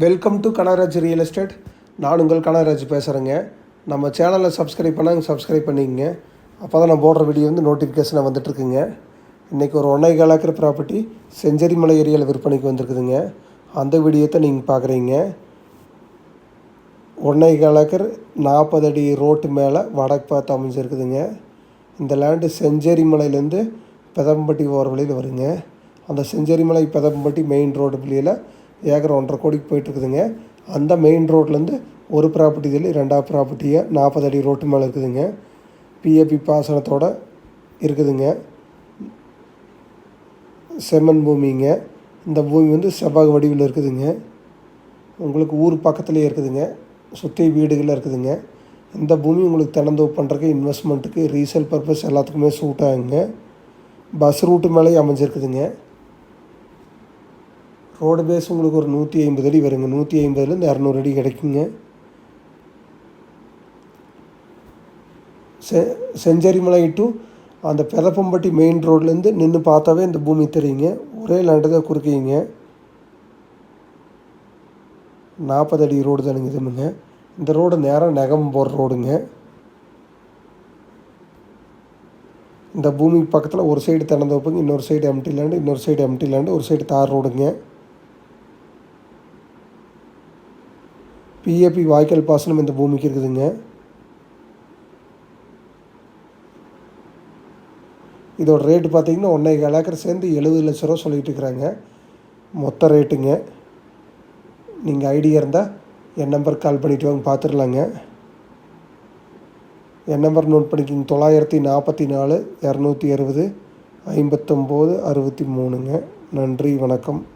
Welcome to Kanagaraj real estate நான் உங்கள் கனகராஜ் பேசுகிறேங்க நம்ம சேனலை சப்ஸ்கிரைப் பண்ணாங்க சப்ஸ்கிரைப் பண்ணிக்கங்க. அப்போ தான் நான் போடுற வீடியோ வந்து நோட்டிஃபிகேஷனாக வந்துட்டுருக்குங்க. இன்றைக்கி ஒரு ஒன்றை கால் ஏக்கர் ப்ராப்பர்ட்டி செஞ்சேரிமலை ஏரியாவில் விற்பனைக்கு வந்திருக்குதுங்க. அந்த வீடியோத்தை நீங்கள் பார்க்குறீங்க ஒன்றை கால் ஏக்கர் நாற்பது அடி ரோட்டு மேலே வடக்கு பார்த்து அமைஞ்சிருக்குதுங்க. இந்த லேண்டு செஞ்சேரிமலையிலேருந்து பெதம்பட்டி ஓர வழியில் வருங்க. அந்த செஞ்சேரிமலை பெதம்பட்டி மெயின் ரோடு வழியில் ஏக்கர் ஒன்றரை கோடிக்கு போயிட்டுருக்குதுங்க. அந்த மெயின் ரோட்லேருந்து ஒரு ப்ராப்பர்ட்டி தள்ளி ரெண்டாவது ப்ராப்பர்ட்டியை நாற்பது அடி ரோட்டு மேலே இருக்குதுங்க. பிஏபி பாசனத்தோடு இருக்குதுங்க. செம்மண் பூமிங்க. இந்த பூமி வந்து செவ்வாய் வடிவில் இருக்குதுங்க. உங்களுக்கு ஊர் பக்கத்துலேயே இருக்குதுங்க. சுற்றி வீடுகளில் இருக்குதுங்க. இந்த பூமி உங்களுக்கு திறந்தோ பண்ணுறதுக்கு இன்வெஸ்ட்மெண்ட்டுக்கு ரீசேல் பர்பஸ் எல்லாத்துக்குமே சூட் ஆகுங்க. பஸ் ரூட்டு மேலேயே அமைஞ்சிருக்குதுங்க. ரோடு பேஸ் உங்களுக்கு ஒரு நூற்றி ஐம்பது அடி வருங்க. நூற்றி ஐம்பதுலேருந்து இரநூறு அடி கிடைக்குங்க. செ செஞ்சேரிமலை டு அந்த பெதப்பம்பட்டி மெயின் ரோட்லேருந்து நின்று பார்த்தாவே இந்த பூமி தெரியுங்க. ஒரே லேண்டு தான் குறுக்கிங்க. நாற்பது அடி ரோடு தானுங்க இதுமுங்க இந்த ரோடு நேராக நகம் போகிற ரோடுங்க இந்த பூமிக்கு பக்கத்தில் ஒரு சைடு திறந்தோப்புங்க இன்னொரு சைடு எம்டி லேண்டு இன்னொரு சைடு எம்டி லேண்டு ஒரு சைடு தார் ரோடுங்க பிஏபி வாய்க்கால் பாசனம் இந்த பூமிக்கு இருக்குதுங்க. இதோட ரேட்டு பார்த்தீங்கன்னா ஒன்றே கால் ஏக்கர் சேர்ந்து எழுபது லட்ச ரூபா சொல்லிகிட்டு இருக்கிறாங்க. மொத்த ரேட்டுங்க நீங்கள் ஐடியா இருந்தால் என் நம்பருக்கு கால் பண்ணிவிட்டு வாங்க பார்த்துடலாங்க என் நம்பர் நோட் பண்ணிக்கிங்க. தொள்ளாயிரத்தி நாற்பத்தி நாலு இரநூத்தி அறுபது ஐம்பத்தொம்போது அறுபத்தி மூணுங்க. நன்றி வணக்கம்.